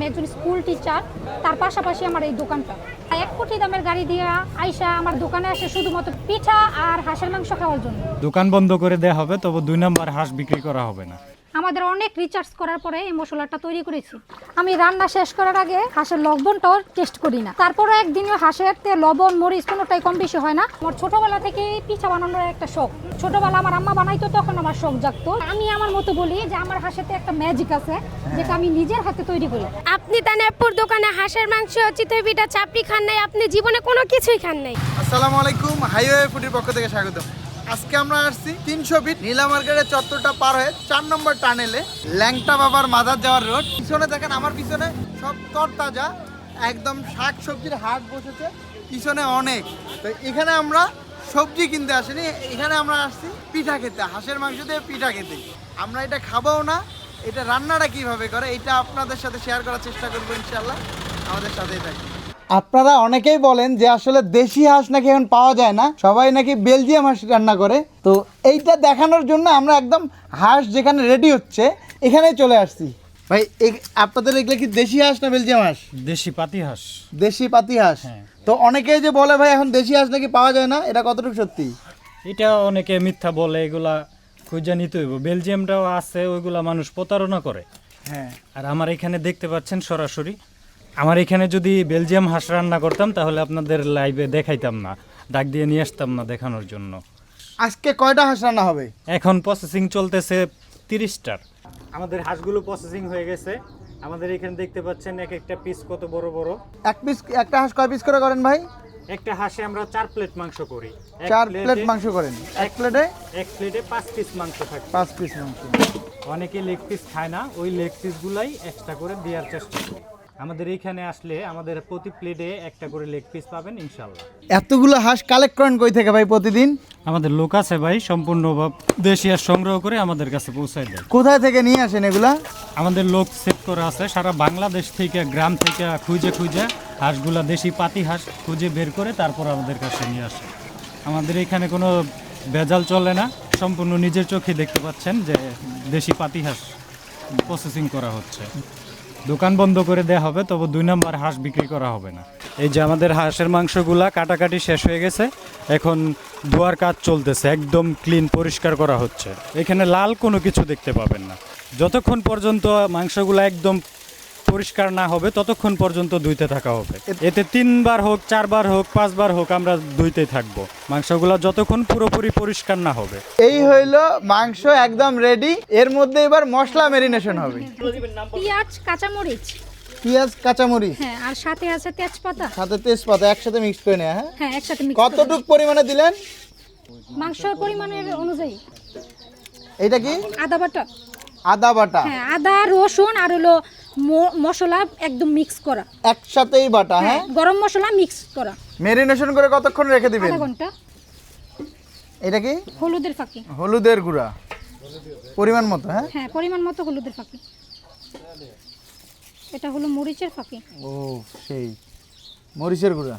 আমি একজন school teacher তার পাশাপাশি আমার এই দোকানটা। এক কোটি দামের গাড়ি দিয়ে আইসা আমার দোকানে আসে শুধুমাত্র পিঠা আর হাঁসের মাংস খাওয়ার জন্য। দোকান বন্ধ করে দেওয়া হবে, তবে দুই নম্বর হাঁস বিক্রি করা হবে না। আমাদের অনেক রিচার্জ করার পরে এই মশলাটা তৈরি করেছি। আমি রান্না শেষ করার আগে হাঁসের লবণটাও টেস্ট করি না। তারপরে একদিনও হাঁসের তে লবণ মরিচ কোনোটাই কম বেশি হয় না। আমার ছোটবেলা থেকে পিঠা বানানোর একটা শখ। ছোটবেলা আমার আম্মা বানাইতো তখন আমার শখ জাগতো। আমি আমার মতো বলি যে আমার হাঁসেতে একটা ম্যাজিক আছে যেটা আমি নিজের হাতে তৈরি করি। আপনি তানেপুর দোকানে হাঁসের মাংস চিতই পিঠা চাপড়ি খান নাই আপনি জীবনে কোনো কিছুই খান নাই। আসসালামু আলাইকুম হাইওয়ে ফুডির পক্ষ থেকে স্বাগত আজকে আমরা আসছি তিনশো ফিট নীলা মার্কেটের চত্বরটা পার হয়ে চার নম্বর টানেলে ল্যাংটা বাবার মাদার যাওয়ার রোড। পিছনে দেখেন আমার পিছনে সব তরতাজা, একদম শাক সবজির হাট বসেছে, পিছনে অনেক। তো এখানে আমরা সবজি কিনতে আসিনি, এখানে আমরা আসছি পিঠা খেতে, হাঁসের মাংস দিয়ে পিঠা খেতে। আমরা এটা খাবোও না, এটা রান্নাটা কীভাবে করে, এটা আপনাদের সাথে শেয়ার করার চেষ্টা করব ইনশাল্লাহ আমাদের সাথেই থাকবে আপনারা অনেকেই বলেন যে আসলে দেশি হাঁস নাকি এখন পাওয়া যায় না সবাই নাকি বেলজিয়াম হাঁস রান্না করে। তো এইটা দেখানোর জন্য আমরা একদম হাঁস যেখানে রেডি হচ্ছে এখানেই চলে আসছি। ভাই আপনাদের এগুলো কি দেশি হাঁস না বেলজিয়াম হাঁস? দেশি পাতি হাঁস। দেশি পাতি হাঁস। হ্যাঁ। তো অনেকেই যে বলে ভাই এখন দেশি হাঁস নাকি পাওয়া যায় না? এটা কতটুকু সত্যি? এটা অনেকে মিথ্যা বলে এগুলা খুঁজে নিতে হইব। বেলজিয়ামটাও আছে ওইগুলা মানুষ প্রতারণা করে। হ্যাঁ। আর আমার এখানে দেখতে পাচ্ছেন সরাসরি আমার এখানে যদি বেলজিয়াম হাঁস রান্না করতাম তাহলে আপনাদের লাইভে দেখাইতাম না। ডাক দিয়ে নিয়ে আসতাম না দেখানোর জন্য। আজকে কয়টা হাঁস রান্না হবে? এখন প্রসেসিং চলতেছে তিরিশটার। আমাদের হাঁসগুলো প্রসেসিং হয়ে গেছে। আমাদের এখানে দেখতে পাচ্ছেন এক একটা পিস কত বড় বড়। এক পিস একটা হাঁস কয় পিস করে করেন ভাই? একটা হাঁসে আমরা চার প্লেট মাংস করি। এক চার প্লেট মাংস করেন। এক প্লেটে এক প্লেটে পাঁচ পিস মাংস থাকে। পাঁচ পিস মাংস। অনেকে লেগ পিস খায় না ওই লেগ পিসগুলাই এক্সট্রা করে দেওয়ার চেষ্টা করি। আমাদের এইখানে আসলে আমাদের প্রতি প্লেটে একটা করে লেগ পিস পাবেন ইনশাল্লাহ এতগুলো হাঁস কালেক্ট করেন কই থেকে ভাই প্রতিদিন? আমাদের লোক আছে ভাই সম্পূর্ণ দেশি আর সংগ্রহ করে আমাদের কাছে পৌঁছায় দেয়। কোথায় থেকে নিয়ে আসেন এগুলা? আমাদের লোক সেট করা আছে সারা বাংলাদেশ থেকে গ্রাম থেকে খুঁজে খুঁজে হাঁসগুলা দেশি পাতি হাঁস খুঁজে বের করে তারপর আমাদের কাছে নিয়ে আসে। আমাদের এখানে কোনো ভেজাল চলে না সম্পূর্ণ নিজের চোখে দেখতে পাচ্ছেন যে দেশি পাতি হাঁস প্রসেসিং করা হচ্ছে। দোকান বন্ধ করে দেওয়া হবে, তবে দুই নম্বর হাঁস বিক্রি করা হবে না। এই যে আমাদের হাঁসের মাংসগুলা কাটাকাটি শেষ হয়ে গেছে, এখন ধোয়ার কাজ চলতেছে, একদম ক্লিন পরিষ্কার করা হচ্ছে। এখানে লাল কোনো কিছু দেখতে পাবেন না। যতক্ষণ পর্যন্ত মাংসগুলো একদম পরিষ্কার না হবে ততক্ষণ পর্যন্ত ধুইতে থাকা হবে। এতে তিনবার হোক চারবার হোক পাঁচবার হোক আমরা ধুইতে থাকব। মাংসগুলো যতক্ষণ পুরোপুরি পরিষ্কার না হবে। এই হইল মাংস একদম রেডি এর মধ্যে এবার মশলা মেরিনেশন হবে। পেঁয়াজ কাঁচামরিচ। পেঁয়াজ কাঁচামরিচ। হ্যাঁ আর সাথে আছে তেজপাতা। সাথে তেজপাতা একসাথে মিক্স করে নেওয়া হ্যাঁ? হ্যাঁ একসাথে করে কতটুক পরিমাণে দিলেন। মাংসর পরিমাণের অনুযায়ী। এটা কি? আদা বাটা। আদা বাটা। হ্যাঁ আদা রসুন আর হলো মশলা একদম মিক্স করা। একসাথেই বাটা হ্যাঁ হ্যাঁ? গরম মশলা মিক্স করা। মেরিনেশন করে কতক্ষণ রেখে দিবেন? আধা ঘণ্টা। এটা কি? হলুদের ফাঁকি। হলুদের গুঁড়া। পরিমাণ মতো হ্যাঁ? হ্যাঁ পরিমাণ মতো হলুদের ফাঁকি। এটা হলো মরিচের ফাঁকি। ও সেই। মরিচের গুঁড়া।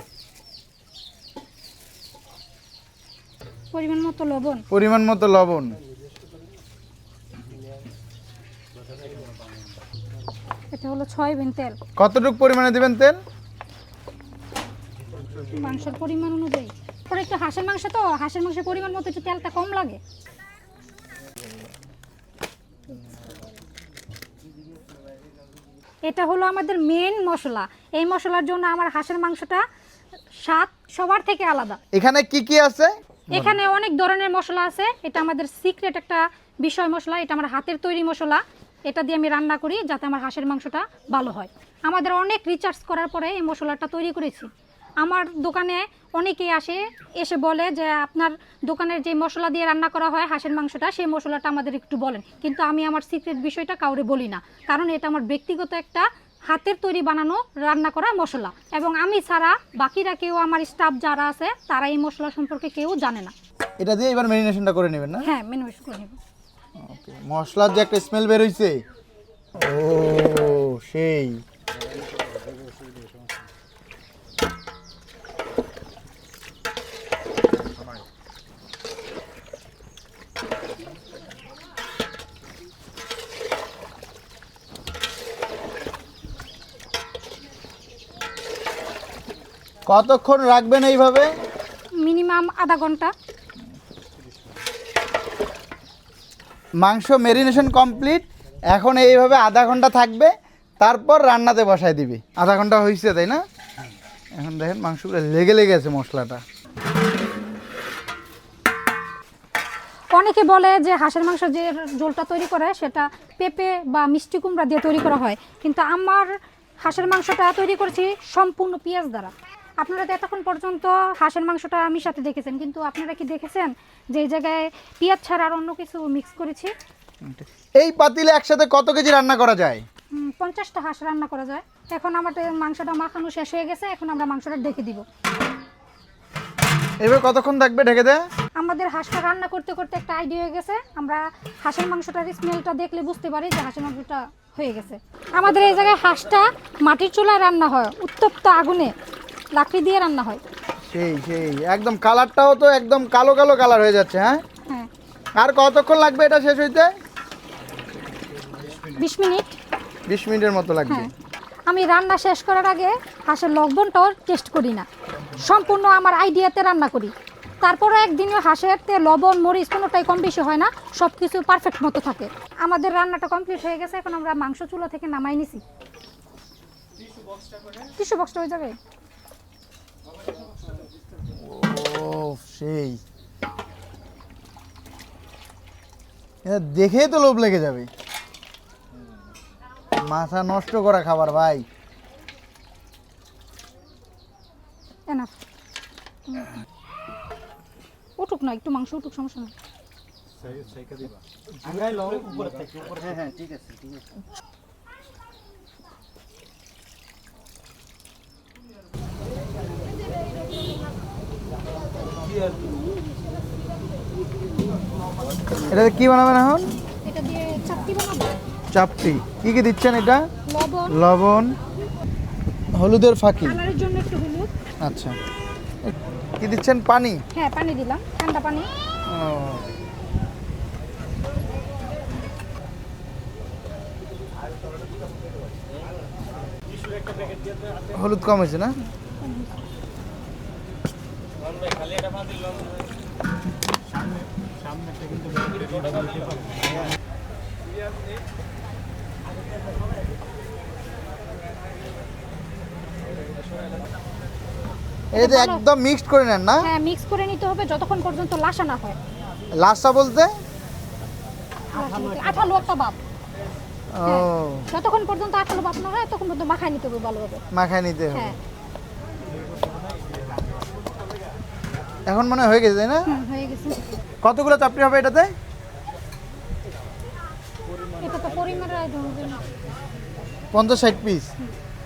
পরিমাণ মতো লবণ। পরিমাণ মতো লবণ। এটা হলো ছয় বিন তেল। কতটুকু পরিমাণে দিবেন তেল? মাংসের পরিমাণ অনুযায়ী। পরে একটু হাঁসের মাংস তো হাঁসের মাংসের পরিমাণ মতো একটু তেলটা কম লাগে। এটা হলো আমাদের মেন মশলা। এই মশলার জন্য আমার হাঁসের মাংসটা স্বাদ সবার থেকে আলাদা। এখানে কি কি আছে? এখানে অনেক ধরনের মশলা আছে। এটা আমাদের সিক্রেট একটা বিষয় মশলা এটা আমার হাতের তৈরি মশলা। এটা দিয়ে আমি রান্না করি যাতে আমার হাঁসের মাংসটা ভালো হয়। আমাদের অনেক রিচার্জ করার পরে এই মশলাটা তৈরি করেছি। আমার দোকানে অনেকেই আসে এসে বলে যে আপনার দোকানের যে মশলা দিয়ে রান্না করা হয় হাঁসের মাংসটা সেই মশলাটা আমাদের একটু বলেন। কিন্তু আমি আমার সিক্রেট বিষয়টা কাউরে বলি না। কারণ এটা আমার ব্যক্তিগত একটা হাতের তৈরি বানানো রান্না করা মশলা। এবং আমি ছাড়া বাকিরা কেউ আমার স্টাফ যারা আছে তারা এই মশলা সম্পর্কে কেউ জানে না। এটা দিয়ে এবার মেরিনেশনটা করে নেবেন না? হ্যাঁ মেনু করে নেব। ওকে, মশলার যে একটা স্মেল বের হইছে। ও, সেই। কতক্ষণ রাখবেন এইভাবে? মিনিমাম আধা ঘণ্টা। মাংস মেরিনেশন কমপ্লিট এখন এইভাবে আধা ঘণ্টা থাকবে, তারপর রান্নাতে বসায় দিবি। আধা ঘণ্টা হয়েছে তাই না? এখন দেখেন মাংসগুলো লেগে লেগে আছে মশলাটা। অনেকে বলে যে হাঁসের মাংস যে ঝোলটা তৈরি করে, সেটা পেঁপে বা মিষ্টি কুমড়া দিয়ে তৈরি করা হয়। কিন্তু আমার হাঁসের মাংসটা তৈরি করেছি সম্পূর্ণ পেঁয়াজ দ্বারা। আপনারা তো এতক্ষণ পর্যন্ত হাঁসের মাংসটা আমি সাথে দেখেছেন কিন্তু আপনারা কি দেখেছেন যে এই জায়গায় পেঁয়াজ ছাড়া আর অন্য কিছু মিক্স করেছি? এই পাতিলে একসাথে কত কেজি রান্না করা যায়? পঞ্চাশটা হাঁস রান্না করা যায়। এখন আমাদের মাংসটা মাখানো শেষ হয়ে গেছে এখন আমরা মাংসটা ডেকে দিব। এবার কতক্ষণ থাকবে ঢেকে দে? আমাদের হাঁসটা রান্না করতে করতে একটা আইডিয়া হয়ে গেছে। আমরা হাঁসের মাংসটার স্মেলটা দেখলে বুঝতে পারি যে হাঁসের মাংসটা হয়ে গেছে। আমাদের এই জায়গায় হাঁসটা মাটির চুলায় রান্না হয় উত্তপ্ত আগুনে। লাকড়ি দিয়ে রান্না হয়। সেই সেই। একদম কালারটাও তো একদম কালো কালো কালার হয়ে যাচ্ছে হ্যাঁ? হ্যাঁ। আর কতক্ষণ লাগবে এটা শেষ হইতে? বিশ মিনিট। বিশ মিনিটের মতো লাগবে। হ্যাঁ। আমি রান্না শেষ করার আগে হাঁসের লবণটাও টেস্ট করি না। সম্পূর্ণ আমার আইডিয়াতে রান্না করি। তারপরে একদিনও হাঁসের তে লবণ মরিচ কোনোটাই কম বেশি হয় না সব কিছু পারফেক্ট মতো থাকে। আমাদের রান্নাটা কমপ্লিট হয়ে গেছে এখন আমরা মাংস চুলা থেকে নামাই নিছি। টিস্যু বক্সটা ওই জায়গায় ও সেই। দেখেই তো লোভ লেগে যাবে। মাথা নষ্ট করা খাবার ভাই। উঠুক না একটু মাংস উঠুক সমস্যা নেই। এটাতে কি বানাবেন এখন এটা কি বানাবেন এখন? চাপটি কি কি দিচ্ছেন এটা? লবণ। হলুদের ফাঁকি। আচ্ছা। কি দিচ্ছেন? পানি? হ্যাঁ পানি দিলাম। ঠান্ডা পানি। ও। হলুদ কম হয়েছে না? যে একদম মিক্সড করে নেন না? হ্যাঁ মিক্স করে নিতে হবে যতক্ষণ পর্যন্ত লাসা না হয়। লাস্টটা বলতে? আঠালো একটা বাপ। ও। যতক্ষণ পর্যন্ত আঠালো বাপ না হয় তখন পর্যন্ত মাখায় নিতে হবে ভালোভাবে। মাখায় নিতে হবে। হ্যাঁ। এখন মনে হয় গেছে তাই না? হয়ে গেছে। কতগুলো চাপড়ি হবে এটাতে? এটা তো পরিমাণে পঞ্চাশ ষাট পিস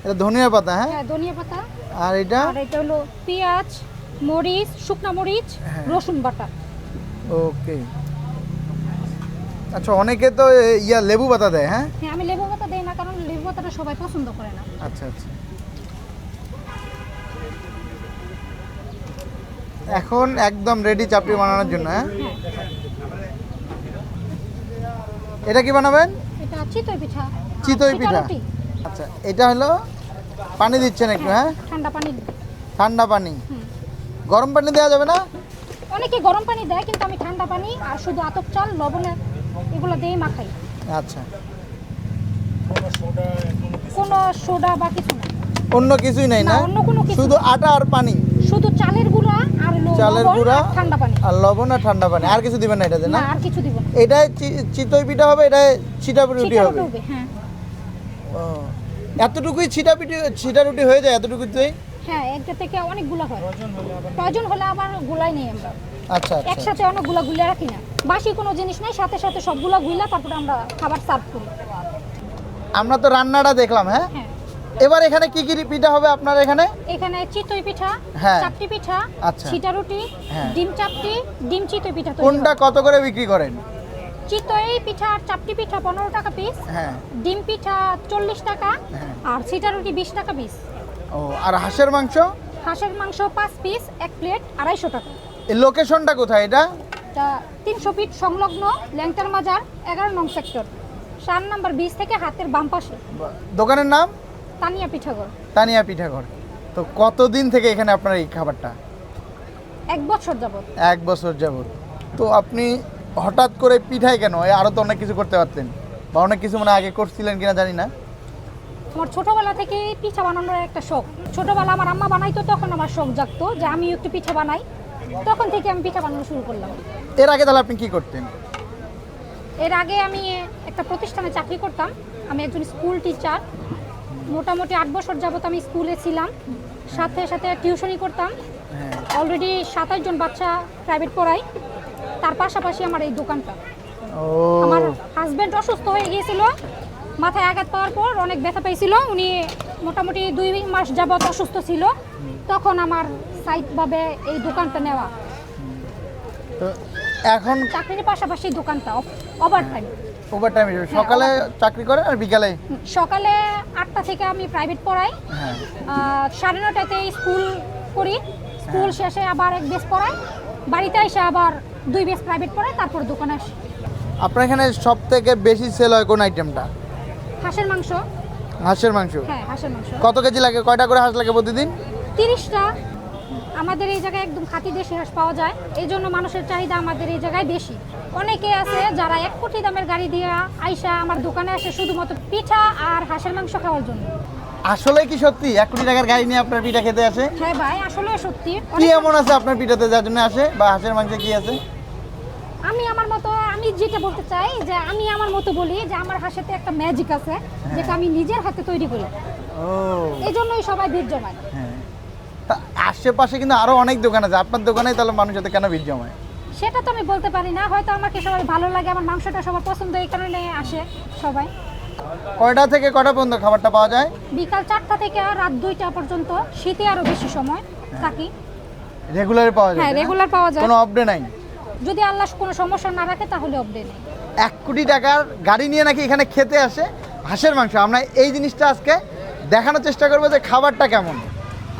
এটা ধনিয়া পাতা হ্যাঁ? হ্যাঁ ধনিয়া পাতা। আর এটা? আর এটা হলো পেঁয়াজ মরিচ শুকনা মরিচ হ্যাঁ। রসুন বাটা। ওকে। আচ্ছা অনেকে তো ইয়া লেবু পাতা দেয় হ্যাঁ? হ্যাঁ আমি লেবু পাতা দেই না কারণ লেবু পাতাটা সবাই পছন্দ করে না। আচ্ছা আচ্ছা। এখন একদম রেডি চাপড়ি বানানোর জন্য হ্যাঁ? এটা কি বানাবেন? এটা চিতই পিঠা। চিতই পিঠা। আচ্ছা এটা হলো পানি দিচ্ছেন একটু হ্যাঁ? ঠান্ডা পানি। ঠান্ডা পানি। গরম পানি দেওয়া যাবে না? অনেকে গরম পানি দেয় কিন্তু আমি ঠান্ডা পানি আর শুধু আতপ চাল লবণে এগুলো দিয়েই মাখাই। আচ্ছা। কোনো সোডা বা কিছু না অন্য কিছুই নাই না, না? অন্য কোনো কিছু শুধু আটা আর পানি। শুধু চালের গুঁড়া আর চালের গুঁড়া ঠান্ডা পানি। আর লবণ আর ঠান্ডা পানি। আর কিছু দিবেন না এটাতে না? আর কিছু দিব না। চিতই পিঠা হবে ছিটা রুটি হবে? হ্যাঁ। এতটুকুই ছিটা পিঠি ছিটা রুটি হয়ে যায় এতটুকুতেই? হ্যাঁ একটা থেকে অনেকগুলো হয়। প্রয়োজন হলে আবার গুলাই নেই আমরা। আচ্ছা আচ্ছা। একসাথে অনেকগুলো গুলে রাখি না। বাসি কোনো জিনিস নাই সাথে সাথে সবগুলো গুইলা তারপরে আমরা খাবার সার্ভ করি। আমরা তো রান্নাটা দেখলাম হ্যাঁ? হ্যাঁ। এবার এখানে কি কি পিঠা হবে আপনার এখানে? এখানে চিতই পিঠা হ্যাঁ। চাপটি পিঠা আচ্ছা। ছিটা রুটি হ্যাঁ। ডিম চাপটি ডিম চিতই পিঠা কোনটা কত করে বিক্রি করেন? চিতই পিঠা আর চাপটি পিঠা পনেরো টাকা পিস হ্যাঁ। ডিম পিঠা চল্লিশ টাকা হ্যাঁ। আর ছিটা রুটি বিশ টাকা পিস ও আর হাঁসের মাংস? হাঁসের মাংস পাঁচ পিস এক প্লেট আড়াইশো টাকা। এই লোকেশনটা কোথায় এটা? তিনশো ফিট সংলগ্ন ল্যাংটার মাজার এগারো নং সেক্টর সাত নাম্বার বিচ থেকে হাতের বাম পাশে। দোকানের নাম? তানিয়া পিঠাগড় তানিয়া পিঠাঘর তো কতদিন থেকে এখানে আপনার এই খাবারটা? এক বছর যাবত। এক বছর যাবত। তো আপনি হঠাৎ করে পিঠাই কেন? আরও তো অনেক কিছু করতে পারতেন। বা অনেক কিছু মানে আগে করছিলেন কিনা জানি না। আমার ছোটবেলা থেকে পিঠা বানানোর একটা শখ। ছোটবেলা আমার আম্মা বানাইতো তখন আমার শখ জাগতো যে আমি একটু পিঠা বানাই। তখন থেকে আমি পিঠা বানানো শুরু করলাম। এর আগে তাহলে আপনি কি করতেন? এর আগে আমি একটা প্রতিষ্ঠানে চাকরি করতাম। আমি একজন স্কুল টিচার। মোটামুটি আট বছর যাবত আমি স্কুলে ছিলাম। সাথে সাথে টিউশনই করতাম। হ্যাঁ। অলরেডি সাতাশ জন বাচ্চা প্রাইভেট পড়াই তার পাশাপাশি আমার এই দোকানটা। আমার হাজব্যান্ড অসুস্থ হয়ে গিয়েছিল। মাথায় আঘাত পাওয়ার পর অনেক ব্যথা পেয়েছিল। উনি মোটামুটি দুই মাস যাবত অসুস্থ ছিল। তখন আমার সাইডভাবে এই দোকানটা নেওয়া। এখন চাকরির পাশাপাশি দোকানটা ওভার টাইম ওভার টাইম সকালে চাকরি করে আর বিকালে? সকালে আটটা থেকে আমি প্রাইভেট পড়াই। হ্যাঁ। সাড়ে নটাতে স্কুল করি। স্কুল শেষে আবার এক বেস পড়াই। বাড়িতে এসে আবার দুই বেস প্রাইভেট পড়াই তারপর দোকানে আসি। আপনার এখানে সব থেকে বেশি সেল হয় কোন আইটেমটা হাঁসের মাংস। হাঁসের মাংস? হ্যাঁ হাঁসের মাংস। কত কেজি লাগে? কয়টা করে হাঁস লাগে প্রতিদিন? তিরিশটা। আমাদের এই জায়গায় একদম খাঁটি দেশি হাঁস পাওয়া যায়। এই জন্য মানুষের চাহিদা আমাদের এই জায়গায় বেশি। অনেকে আছে যারা এক কোটি দামের গাড়ি দিয়ে আইসা আমার দোকানে আসে শুধুমাত্র পিঠা আর হাঁসের মাংস খাওয়ার জন্য। আসলে কি সত্যি? এক কোটি টাকার গাড়ি নিয়ে আপনার পিঠা খেতে আসে? হ্যাঁ ভাই আসলে সত্যি। কি এমন আছে আপনার পিঠাতে যার জন্য আসে বা হাঁসের মাংসে কি আছে? আমি আমার মতো আমি যেটা বলতে চাই যে আমি আমার মতো বলি যে আমার হাসিতে একটা ম্যাজিক আছে যেটা আমি নিজের হাতে তৈরি করি। ও। এই জন্যই সবাই ভিড় জমায়। হ্যাঁ। তা আশেপাশে কিন্তু আরও অনেক দোকান আছে। আপনার দোকানে তাহলে মানুষ এত কেন ভিড় জমায়? সেটা তো আমি বলতে পারি না হয়তো আমাকে সবাই ভালো লাগে আমার মাংসটা সবার পছন্দ এই কারণে আসে সবাই। কয়টা থেকে কয়টা পর্যন্ত খাবারটা পাওয়া যায়? বিকাল চারটা থেকে রাত দুইটা পর্যন্ত শীতে আরও বেশি সময় থাকি। রেগুলার পাওয়া যায় হ্যাঁ রেগুলার পাওয়া যায়। কোনো আপডে নাই? যদি আল্লাহ কোনো সমস্যা না রাখে তাহলে অপডে নেই। এক কোটি টাকার গাড়ি নিয়ে নাকি এখানে খেতে আসে হাঁসের মাংস। আমরা এই জিনিসটা আজকে দেখানোর চেষ্টা করব যে খাবারটা কেমন।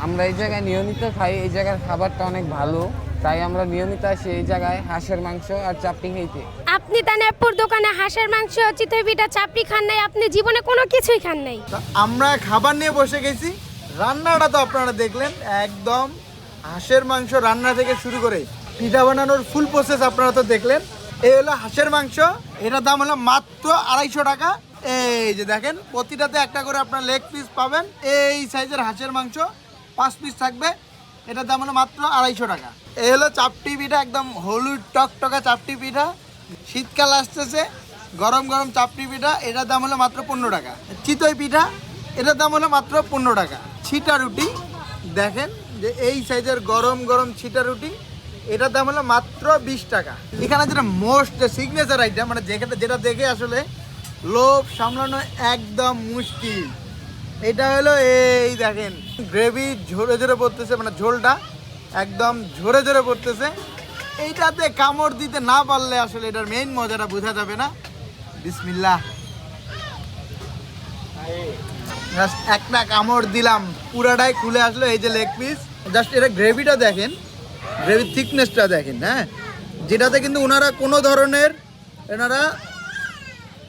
আমরা এই জায়গায় নিয়মিত খাই এই জায়গার খাবারটা অনেক ভালো। তাই আমরা নিয়মিত আসি এই জায়গায় হাঁসের মাংস আর চাপটি খাইতে আপনি তানেপুর দোকানে হাঁসের মাংস চিতই পিঠা চাপড়ি খান নাই আপনি জীবনে কোনো কিছুই খান নাই। তো আমরা খাবার নিয়ে বসে গেছি। রান্নাটা তো আপনারা দেখলেন একদম হাঁসের মাংস রান্না থেকে শুরু করে পিঠা বানানোর ফুল প্রসেস আপনারা তো দেখলেন। এই হলো হাঁসের মাংস এটার দাম হলো মাত্র আড়াইশো টাকা। এই যে দেখেন প্রতিটাতে একটা করে আপনার লেগ পিস পাবেন। এই সাইজের হাঁসের মাংস পাঁচ পিস থাকবে। এটার দাম হলো মাত্র আড়াইশো টাকা। এই হলো চাপটি পিঠা, একদম হলুদ টকটকা চাপটি পিঠা। শীতকাল আসতেছে, গরম গরম চাপটি পিঠা, এটার দাম হলো মাত্র পনেরো টাকা। চিতই পিঠা, এটার দাম হলো মাত্র পনেরো টাকা। ছিটা রুটি, দেখেন যে এই সাইজের গরম গরম ছিটা রুটি, এটার দাম হলো মাত্র বিশ টাকা। এখানে যেটা মোস্ট সিগনেচার আইটেম মানে যেখানে যেটা দেখে আসলে লোভ সামলানো একদম মুশকিল। এটা হলো এই দেখেন গ্রেভি ঝরে ঝরে পড়তেছে মানে ঝোলটা। একদম ঝরে ঝরে পড়তেছে। এইটাতে কামড় দিতে না পারলে আসলে এটার মেইন মজাটা বোঝা যাবে না। বিসমিল্লাহ। জাস্ট একটা কামড় দিলাম, পুরাটাই খুলে আসলো এই যে লেগ পিস জাস্ট এটা গ্রেভিটা দেখেন গ্রেভির থিকনেসটা দেখেন হ্যাঁ? যেটাতে কিন্তু ওনারা কোনো ধরনের, এনারা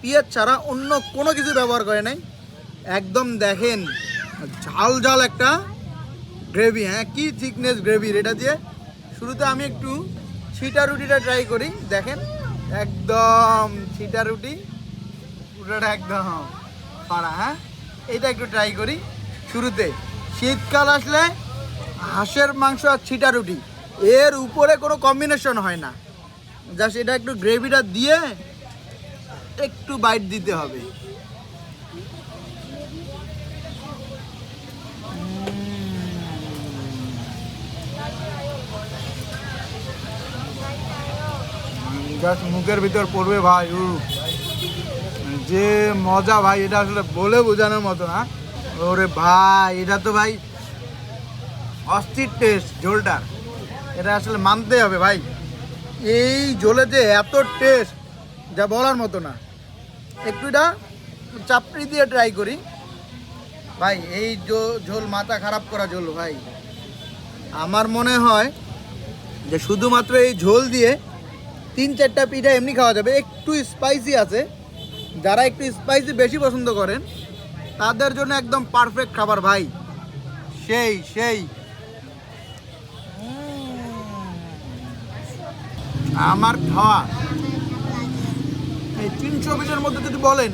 পেঁয়াজ ছাড়া অন্য কোনো কিছু ব্যবহার করে নাই। একদম দেখেন, ঝাল ঝাল একটা গ্রেভি হ্যাঁ কি থিকনেস গ্রেভির এটা দিয়ে? শুরুতে আমি একটু ছিটা রুটিটা ট্রাই করি, দেখেন, একদম ছিটা রুটি, পুরোটা একদম পাড়া হ্যাঁ এটা একটু ট্রাই করি শুরুতে। শীতকাল আসলে হাঁসের মাংস আর ছিটা রুটি, এর উপরে কোনো কম্বিনেশন হয় না। জাস্ট এটা একটু গ্রেভিটা দিয়ে একটু বাইট দিতে হবে। জাস্ট মুখের ভিতর পড়বে ভাই, উ। যে মজা ভাই, এটা আসলে বলে বোঝানোর মতো না। ওরে ভাই, এটা তো ভাই অস্থির টেস্ট ঝোলটার এটা আসলে মানতে হবে ভাই। এই ঝোলে যে এত টেস্ট যা বলার মতো না। একটু এটা চাপড়ি দিয়ে ট্রাই করি। ভাই, এই ঝোল মাথা খারাপ করা ঝোল ভাই। আমার মনে হয় যে শুধুমাত্র এই ঝোল দিয়ে তিন চারটা পিঠা এমনি খাওয়া যাবে। একটু স্পাইসি আছে। যারা একটু স্পাইসি বেশি পছন্দ করেন, তাদের জন্য একদম পারফেক্ট খাবার ভাই। সেই সেই। আমার খাওয়া। এই তিনশো বিটের মধ্যে যদি বলেন,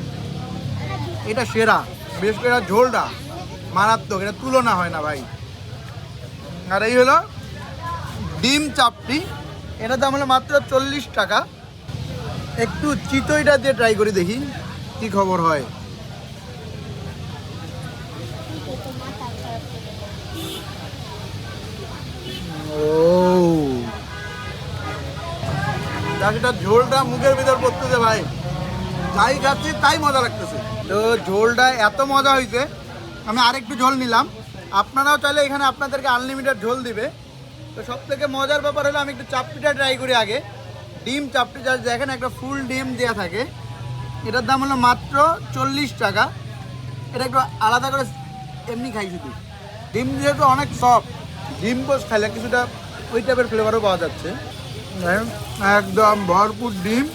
এটা সেরা বেশ করে ঝোলটা। মারাত্মক, এটা তুলনা হয় না ভাই। আর এই হলো ডিম চাপটি। এটা দাম হলো মাত্র চল্লিশ টাকা। একটু চিতইটা দিয়ে ট্রাই করে দেখি কি খবর হয়। চাকরিটা ঝোলটা মুখের ভিতর পড়তেছে ভাই। যাই খাচ্ছি তাই মজা লাগতেছে। তো ঝোলটা এত মজা হয়েছে আমি আরেকটু ঝোল নিলাম। আপনারাও চাইলে এখানে আপনাদেরকে আনলিমিটেড ঝোল দিবে। তো সব থেকে মজার ব্যাপার হলো আমি একটু চাপটিটা ট্রাই করি আগে। ডিম চাপটি যা দেখেন একটা ফুল ডিম দেওয়া থাকে। এটার দাম হলো মাত্র চল্লিশ টাকা। এটা একটু আলাদা করে এমনি খাই শুধু। ডিম যেহেতু অনেক সফট ডিম পোস খাইলে কিছুটা ওই টাইপের ফ্লেভারও পাওয়া যাচ্ছে। দেখেন, একদম ভরপুর ডিম।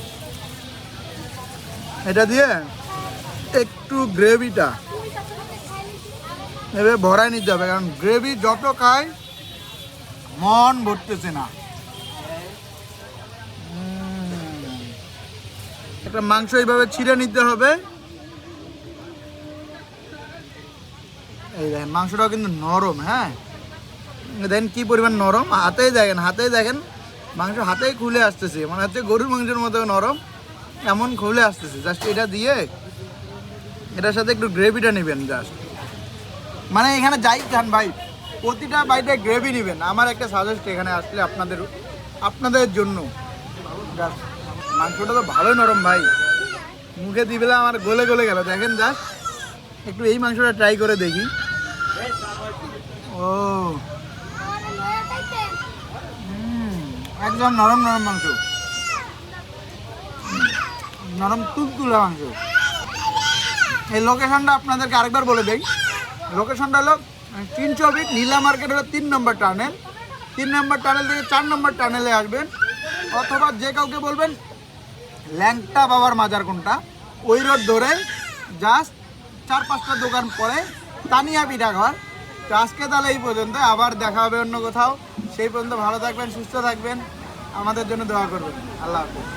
এটা দিয়ে একটু গ্রেভিটা এভাবে ভরায় নিতে হবে কারণ গ্রেভি যত খায় মন ভরতেছে না। একটা মাংস এইভাবে ছিঁড়ে নিতে হবে। এই দেখেন, মাংসটাও কিন্তু নরম হ্যাঁ? দেখেন কি পরিমাণ নরম। হাতেই দেখেন হাতেই দেখেন, মাংস হাতেই খুলে আসতেছে। মানে হচ্ছে গরুর মাংসের মতো নরম, এমন খুলে আসতেছে। জাস্ট এটা দিয়ে এটার সাথে একটু গ্রেভিটা নেবেন জাস্ট। মানে এখানে যাই, খান ভাই। প্রতিটা বাইটে গ্রেভি নেবেন। আমার একটা সাজেস্ট এখানে আসলে আপনাদের আপনাদের জন্য। মাংসটা তো ভালোই নরম ভাই। মুখে দিবেলা আমার গলে গলে গেল। দেখেন জাস্ট একটু এই মাংসটা ট্রাই করে দেখি। ও। একদম নরম নরম মাংস। নরম তুলতুলা মাংস। এই লোকেশনটা আপনাদেরকে আরেকবার বলে দেই। লোকেশনটা হলো তিনশো ফিট নীলা মার্কেট হলো তিন নম্বর টানেল। তিন নম্বর টানেল থেকে চার নম্বর টানেলে আসবেন। অথবা যে কাউকে বলবেন, ল্যাংটা বাবার মাজার কোনটা? ওই রোড ধরে জাস্ট চার পাঁচটা দোকান পরে তানিয়া পিঠাঘর। তো আজকে তাহলে এই পর্যন্ত। আবার দেখা হবে অন্য কোথাও। সেই পর্যন্ত ভালো থাকবেন, সুস্থ থাকবেন। আমাদের জন্য দোয়া করবেন। আল্লাহ হাফিজ।